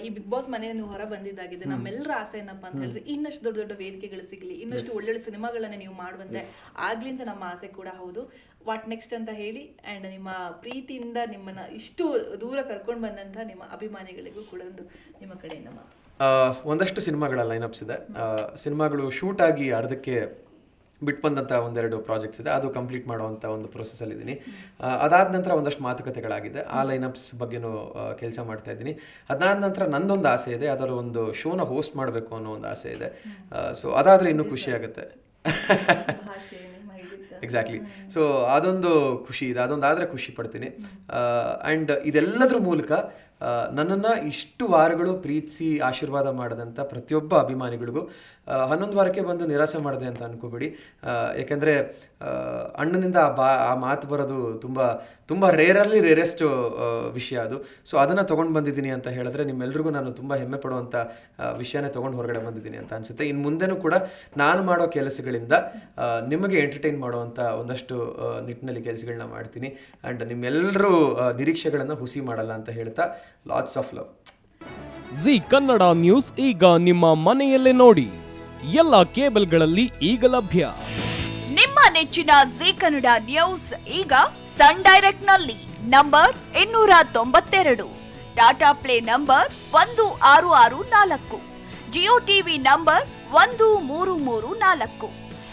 ಈ big boss ಮನೆ ನೀವು ಹೊರ ಬಂದಿದ್ದಾಗಿದೆ. ನಮ್ಮೆಲ್ಲರ ಆಸೆ ಏನಪ್ಪಾ ಅಂತ ಹೇಳಿದ್ರೆ ಇನ್ನಷ್ಟು ದೊಡ್ಡ ದೊಡ್ಡ ವೇದಿಕೆಗಳು ಸಿಗಲಿ ಇನ್ನಷ್ಟು ಒಳ್ಳೊಳ್ಳೆ ಸಿನಿಮಾಗಳನ್ನ ನೀವು ಮಾಡುವಂತೆ ಆಗ್ಲಿ ಅಂತ ನಮ್ಮ ಆಸೆ ಕೂಡ ಹೌದು. ವಾಟ್ ನೆಕ್ಸ್ಟ್ ಅಂತ ಹೇಳಿ ಅಂಡ್ ನಿಮ್ಮ ಪ್ರೀತಿಯಿಂದ ನಿಮ್ಮನ್ನ ಇಷ್ಟು ದೂರ ಕರ್ಕೊಂಡು ಬಂದಂತ ನಿಮ್ಮ ಅಭಿಮಾನಿಗಳಿಗೂ ಕೂಡ ಒಂದು ನಿಮ್ಮ ಕಡೆಯಿಂದ ಮಾತು. ಆ, ಒಂದಷ್ಟು ಸಿನಿಮಾಗಳ ಲೈನಪ್ಸ್ ಇದೆ. ಆ, ಸಿನಿಮಾಗಳು ಶೂಟ್ ಆಗಿ ಅರ್ಧಕ್ಕೆ ಬಿಟ್ಟು ಬಂದಂಥ ಒಂದೆರಡು ಪ್ರಾಜೆಕ್ಟ್ಸ್ ಇದೆ. ಅದು ಕಂಪ್ಲೀಟ್ ಮಾಡುವಂಥ ಒಂದು ಪ್ರೊಸೆಸಲ್ಲಿ ಇದ್ದೀನಿ ಅದಾದ ನಂತರ ಒಂದಷ್ಟು ಮಾತುಕತೆಗಳಾಗಿದೆ. ಆ ಲೈನಪ್ಸ್ ಬಗ್ಗೆನೂ ಕೆಲಸ ಮಾಡ್ತಾ ಇದ್ದೀನಿ. ಅದಾದ ನಂತರ ನಂದೊಂದು ಆಸೆ ಇದೆ. ಅದರ ಒಂದು ಶೋನ ಹೋಸ್ಟ್ ಮಾಡಬೇಕು ಅನ್ನೋ ಒಂದು ಆಸೆ ಇದೆ. ಸೊ ಅದಾದರೆ ಇನ್ನೂ ಖುಷಿ ಆಗುತ್ತೆ. ಎಕ್ಸಾಕ್ಟ್ಲಿ ಸೊ ಅದೊಂದು ಖುಷಿ ಇದೆ. ಅದೊಂದು ಆದರೆ ಖುಷಿ ಪಡ್ತೀನಿ. ಆ್ಯಂಡ್ ಇದೆಲ್ಲದ್ರ ಮೂಲಕ ನನ್ನನ್ನು ಇಷ್ಟು ವಾರಗಳು ಪ್ರೀತಿಸಿ ಆಶೀರ್ವಾದ ಮಾಡಿದಂಥ ಪ್ರತಿಯೊಬ್ಬ ಅಭಿಮಾನಿಗಳಿಗೂ ಹನ್ನೊಂದು ವಾರಕ್ಕೆ ಬಂದು ನಿರಾಸೆ ಮಾಡಿದೆ ಅಂತ ಅನ್ಕೋಬೇಡಿ. ಯಾಕೆಂದರೆ ಅಣ್ಣನಿಂದ ಆ ಬಾ, ಆ ಮಾತು ಬರೋದು ತುಂಬ ತುಂಬ ರೇರಲ್ಲಿ ರೇರೆಸ್ಟ್ ವಿಷಯ ಅದು. ಸೊ ಅದನ್ನು ತೊಗೊಂಡು ಬಂದಿದ್ದೀನಿ ಅಂತ ಹೇಳಿದ್ರೆ ನಿಮ್ಮೆಲ್ರಿಗೂ ನಾನು ತುಂಬ ಹೆಮ್ಮೆ ಪಡುವಂಥ ವಿಷಯನೇ ತೊಗೊಂಡು ಹೊರಗಡೆ ಬಂದಿದ್ದೀನಿ ಅಂತ ಅನಿಸುತ್ತೆ. ಇನ್ನು ಮುಂದೆನೂ ಕೂಡ ನಾನು ಮಾಡೋ ಕೆಲಸಗಳಿಂದ ನಿಮಗೆ ಎಂಟರ್ಟೈನ್ ಮಾಡುವಂಥ ಒಂದಷ್ಟು ಆ, ನಿಟ್ಟಿನಲ್ಲಿ ಕೆಲಸಗಳನ್ನ ಮಾಡ್ತೀನಿ. ಆ್ಯಂಡ್ ನಿಮ್ಮೆಲ್ಲರೂ ನಿರೀಕ್ಷೆಗಳನ್ನು ಹುಸಿ ಮಾಡಲ್ಲ ಅಂತ ಹೇಳ್ತಾ lots of love Zee Kannada news ಈಗ ನಿಮ್ಮ ಮನೆಯಲ್ಲೇ ನೋಡಿ. ಎಲ್ಲ ಕೇಬಲ್ಗಳಲ್ಲಿ ಈಗ ಲಭ್ಯ. ನಿಮ್ಮ ನೆಚ್ಚಿನ ಜಿ ಕನ್ನಡ ನ್ಯೂಸ್ ಈಗ ಸನ್ ಡೈರೆಕ್ಟ್ನಲ್ಲಿ ನಂಬರ್ ಇನ್ನೂರ ತೊಂಬತ್ತೆರಡು. ಟಾಟಾ ಪ್ಲೇ ನಂಬರ್ ಒಂದು ಆರು ಆರು ನಾಲ್ಕು. ಜಿಯೋ ಟಿವಿ ನಂಬರ್ ಒಂದು ಮೂರು ಮೂರು ನಾಲ್ಕು.